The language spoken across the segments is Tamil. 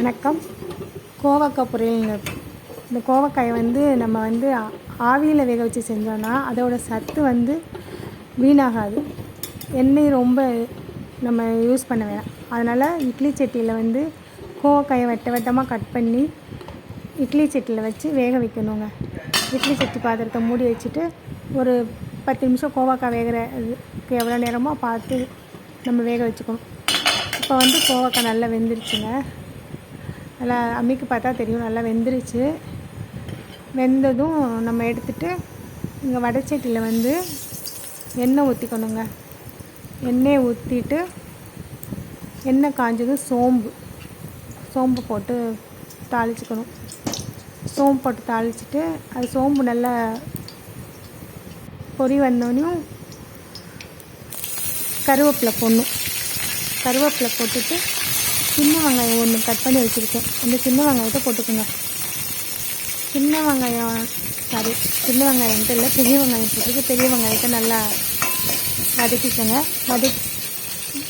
வணக்கம். கோவக்காய் பொரியல் இந்த கோவக்காயை வந்து நம்ம வந்து ஆவியில் வேக வச்சு செஞ்சோன்னா அதோட சத்து வந்து வீணாகாது. எண்ணெய் ரொம்ப நம்ம யூஸ் பண்ண வேணாம். அதனால் இட்லி சட்டியில் வந்து கோவக்காயை வட்ட வட்டமாக கட் பண்ணி இட்லி சட்டியில் வச்சு வேக வைக்கணுங்க. இட்லி சட்டி பாத்திரத்தை மூடி வச்சுட்டு ஒரு பத்து நிமிஷம் கோவக்காய் வேகிறதுக்கு எவ்வளோ நேரமோ பார்த்து நம்ம வேக வச்சுக்கணும். இப்போ வந்து கோவக்காய் நல்லா வெந்துருச்சுங்க. நல்லா அம்மிக்கு பார்த்தா தெரியும் நல்லா வெந்துருச்சு. வெந்ததும் நம்ம எடுத்துட்டு இங்கே வடைச்சட்டியில் வந்து எண்ணெய் ஊற்றிக்கணுங்க எண்ணெயை ஊற்றிட்டு எண்ணெய் காஞ்சதும் சோம்பு. சோம்பு போட்டு தாளிச்சுக்கணும். சோம்பு போட்டு தாளிச்சிட்டு அது சோம்பு நல்லா பொரி வந்தோடனையும் கருவேப்பிலை போடணும். கருவேப்பிலை போட்டுட்டு சின்ன வெங்காயம் ஒன்று கட் பண்ணி வச்சுருக்கேன். அந்த சின்ன வெங்காயத்தை போட்டுக்கோங்க. சின்ன வெங்காயம் சாரி சின்ன வெங்காயம் இல்லை பெரிய வெங்காயம் போட்டுருக்கு பெரிய வெங்காயத்தை நல்லா வதக்கிக்கோங்க. வதக்கி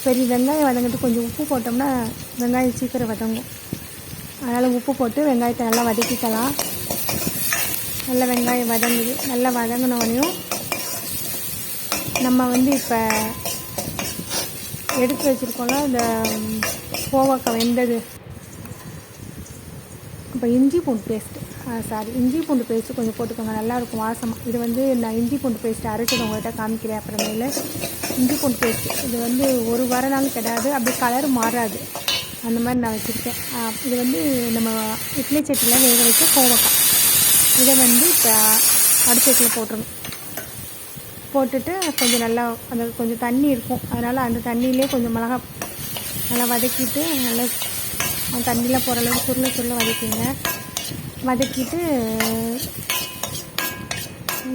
பெரிய வெங்காயம் வதங்கிட்டு கொஞ்சம் உப்பு போட்டோம்னா வெங்காயம் சீக்கிரம் வதங்கும். அதனால் உப்பு போட்டு வெங்காயத்தை நல்லா வதக்கிக்கலாம். நல்லா வெங்காயம் வதங்குது. நல்லா வதங்கினோடனையும் நம்ம வந்து இப்போ எடுத்து வச்சுருக்கோம்ல இந்த கோவக்காய் வெந்தது. இப்போ இஞ்சி பூண்டு பேஸ்ட்டு சாரி இஞ்சி பூண்டு பேஸ்ட்டு கொஞ்சம் போட்டுக்கோங்க. நல்லாயிருக்கும் வாசமாக இது வந்து நான் இஞ்சி பூண்டு பேஸ்ட்டு அரைச்சது உங்கள்கிட்ட காமிக்கிறேன் அப்புறமேல. இஞ்சி பூண்டு பேஸ்ட்டு இது வந்து ஒரு வார நாள் கிடையாது அப்படியே கலர் மாறாது. அந்த மாதிரி நான் வச்சுருக்கேன். இது வந்து நம்ம இட்லி சட்டியில் வேக வச்ச கோவக்காய். இதை வந்து இப்போ அடுத்த அடுப்பத்தில் போட்டுருணும் போட்டுட்டு கொஞ்சம் நல்லா அந்த கொஞ்சம் தண்ணி இருக்கும். அதனால் அந்த தண்ணியிலே கொஞ்சம் மிளகா நல்லா வதக்கிட்டு நல்லா தண்ணியில் போகிற அளவுக்கு சுருள சுருள வதக்கிங்க வதக்கிட்டு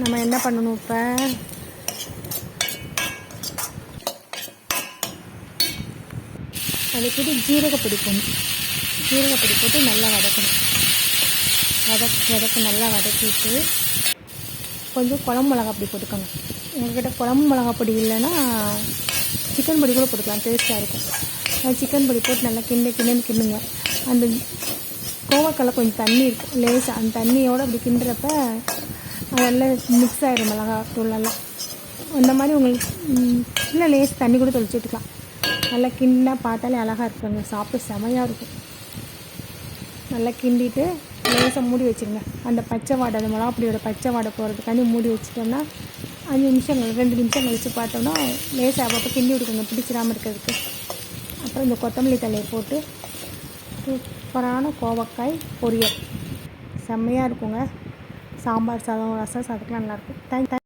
நம்ம என்ன பண்ணணும் இப்போ? வதக்கிட்டு ஜீரகப்பொடி போடணும். ஜீரகப்பொடி போட்டு நல்லா வதக்கணும். வதக் வதக்க நல்லா வதக்கிட்டு கொஞ்சம் குழம்பு மிளகா அப்படி போட்டுக்கணும் உங்கள்கிட்ட குழம்பு மிளகா பொடி இல்லைன்னா சிக்கன் பொடி கூட போட்டுக்கலாம் டேஸ்ட்டாக இருக்கும். அது சிக்கன் பொடி போட்டு நல்லா கிண்டு கிண்டுன்னு கிண்டுங்க. அந்த கோவக்கால கொஞ்சம் தண்ணி இருக்கும் லேசாக அந்த தண்ணியோடு அப்படி கிண்டுறப்ப நல்லா மிக்ஸ் ஆகிடும் மிளகா தூளெல்லாம் இந்த மாதிரி உங்களுக்கு ம், இல்லை லேஸ் தண்ணி கூட தெளிச்சு விட்டுக்கலாம். நல்லா கிண்டினா பார்த்தாலே அழகாக இருக்குங்க சாப்பிட்டு செமையாக இருக்கும். நல்லா கிண்டிட்டு லேசாக மூடி வச்சுருங்க. அந்த பச்சை வாடை அந்த மிளகாப்பொடியோட பச்சை வாடை போகிறதுக்காண்டி மூடி வச்சுட்டோம்னா அஞ்சு நிமிஷம் ரெண்டு நிமிஷம் கழித்து பார்த்தோம்னா லேசாக அப்பப்போ கிண்டி விடுக்குங்க பிடிச்சிடாமல் இருக்கிறதுக்கு. அப்புறம் இந்த கொத்தமல்லி தலையை போட்டு சூப்பரான கோவக்காய் பொரியல். செம்மையாக இருக்குங்க. சாம்பார் சாதம் ரசம் சாதத்துக்குலாம் நல்லாயிருக்கும் தேங்க் தேங்க்